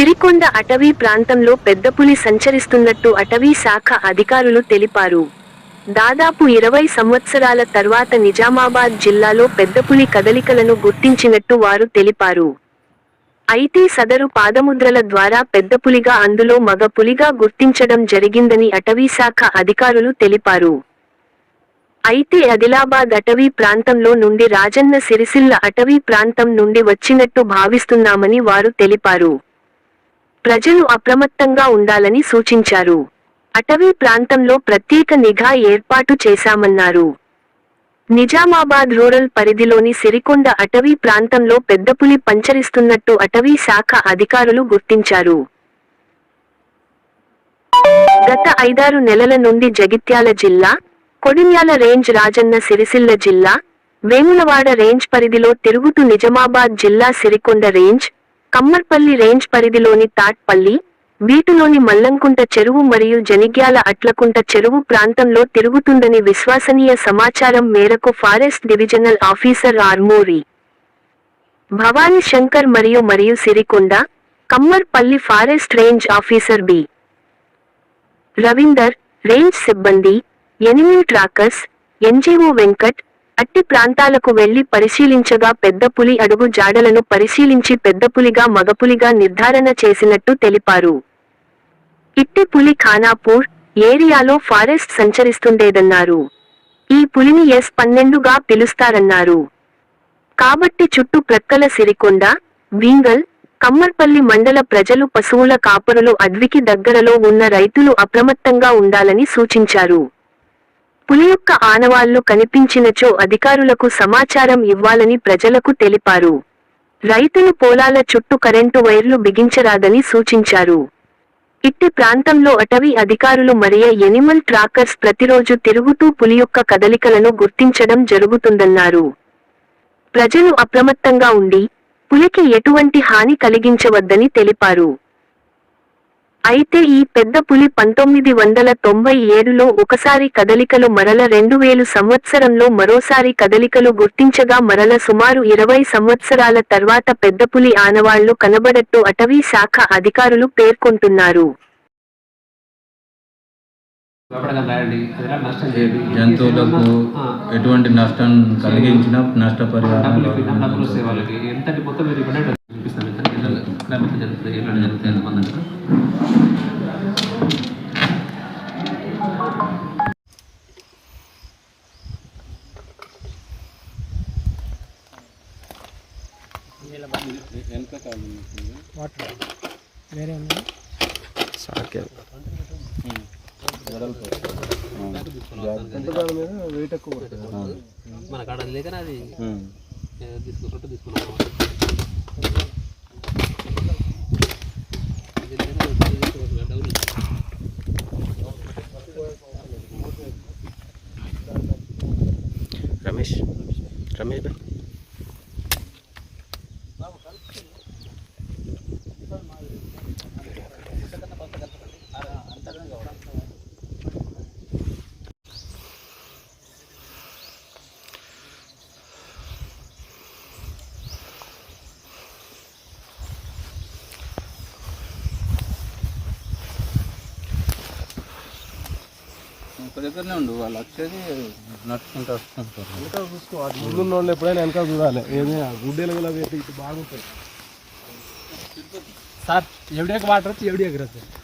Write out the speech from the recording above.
సిరికొండ అటవీ ప్రాంతంలో పెద్ద పులి సంచరిస్తున్నట్టు అటవీ శాఖ అధికారులు తెలిపారు. దాదాపు ఇరవై సంవత్సరాల తర్వాత నిజామాబాద్ జిల్లాలో పెద్ద పులి కదలికలను గుర్తించినట్టు వారు తెలిపారు. అయితే సదరు పాదముద్రల ద్వారా పెద్ద పులిగా అందులో మగ పులిగా గుర్తించడం జరిగిందని అటవీ శాఖ అధికారులు తెలిపారు. అయితే ఆదిలాబాద్ అటవీ ప్రాంతంలో నుండి రాజన్న సిరిసిల్ల అటవీ ప్రాంతం నుండి వచ్చినట్టు భావిస్తున్నామని వారు తెలిపారు. ప్రజలు అప్రమత్తంగా ఉండాలని సూచించారు. అటవీ ప్రాంతంలో ప్రత్యేక నిఘా ఏర్పాటు చేశామన్నారు. నిజామాబాద్ రూరల్ పరిధిలోని సిరికొండ అటవీ ప్రాంతంలో పెద్దపులి పంచరిస్తున్నట్టు అటవీ శాఖ అధికారులు గుర్తించారు. గత ఐదారు నెలల నుండి జగిత్యాల జిల్లా కొడిమ్యాల రేంజ్ రాజన్న సిరిసిల్ల జిల్లా వేములవాడ రేంజ్ పరిధిలో తిరుగుతూ నిజామాబాద్ జిల్లా సిరికొండ రేంజ్ కమ్మర్పల్లి రేంజ్ పరిధిలోని తాట్పల్లి వీటిలోని మల్లంకుంట చెరువు మరియు జనిగ్యాల అట్లకుంట చెరువు ప్రాంతంలో తిరుగుతుందని విశ్వసనీయ సమాచారం మేరకు forest divisional officer Armoori Bhavani Shankar మరియు మరియు Sirikonda Kammarpalli forest range officer B. Ravinder range సిబ్బంది ఎనిమిది ట్రాకర్స్ ఎన్జీఓ వెంకట్ అట్టి ప్రాంతాలకు వెళ్ళి పరిశీలించగా పెద్ద పులి అడుగు జాడలను పరిశీలించి పెద్ద పులిగా మగపులిగా నిర్ధారణ చేసినట్టు తెలిపారు. ఇట్టి పులి ఖానాపూర్ ఏరియాలో ఫారెస్ట్ సంచరిస్తుండేదన్నారు. ఈ పులిని ఎస్ పన్నెండుగా పిలుస్తారన్నారు. కాబట్టి చుట్టూ ప్రక్కల సిరికొండ వింగల్ కమ్మర్పల్లి మండల ప్రజలు పశువుల కాపరులు అడ్వికి దగ్గరలో ఉన్న రైతులు అప్రమత్తంగా ఉండాలని సూచించారు. పులి యొక్క ఆనవాళ్ళు కనిపించినచో అధికారులకు సమాచారం ఇవ్వాలని ప్రజలకు తెలిపారు. రైతులు పొలాల చుట్టూ కరెంటు వైర్లు బిగించరాదని సూచించారు. ఇట్టి ప్రాంతంలో అటవీ అధికారులు మరియు ఎనిమల్ ట్రాకర్స్ ప్రతిరోజు తిరుగుతూ పులి యొక్క కదలికలను గుర్తించడం జరుగుతుందన్నారు. ప్రజలు అప్రమత్తంగా ఉండి పులికి ఎటువంటి హాని కలిగించవద్దని తెలిపారు. అయితే ఈ పెద్ద పులి పంతొమ్మిది వందల తొంభై ఏడులో ఒకసారి కదలికలు మరల రెండు వేలు సంవత్సరంలో మరోసారి కదలికలు గుర్తించగా మరల సుమారు ఇరవై సంవత్సరాల తర్వాత పెద్ద పులి ఆనవాళ్ళు కనబడట్టు అటవీ శాఖ అధికారులు పేర్కొంటున్నారు. జంతువులకు ఎటువంటి నష్టం కలిగించిన నష్టపరిహారం ఎట్లా జరుగుతుంది ఎంతమంది అంటే మన కాడ అది లేకనే అది తీసుకుంటుంటే తీసుకున్నాం. రమేష్ రమేష్ భాయ్ ఒక దగ్గరనే ఉండు వాళ్ళు వచ్చేది నడుచుకుంటూ వస్తుంటారు. చూసుకో అటు వాళ్ళు ఎప్పుడైనా వెనకాల చూడాలి. ఏమి గుడ్డెలు కూడా ఇటు బాగుంటాయి सात एवढी एक वाटत एवढी एक रस्ते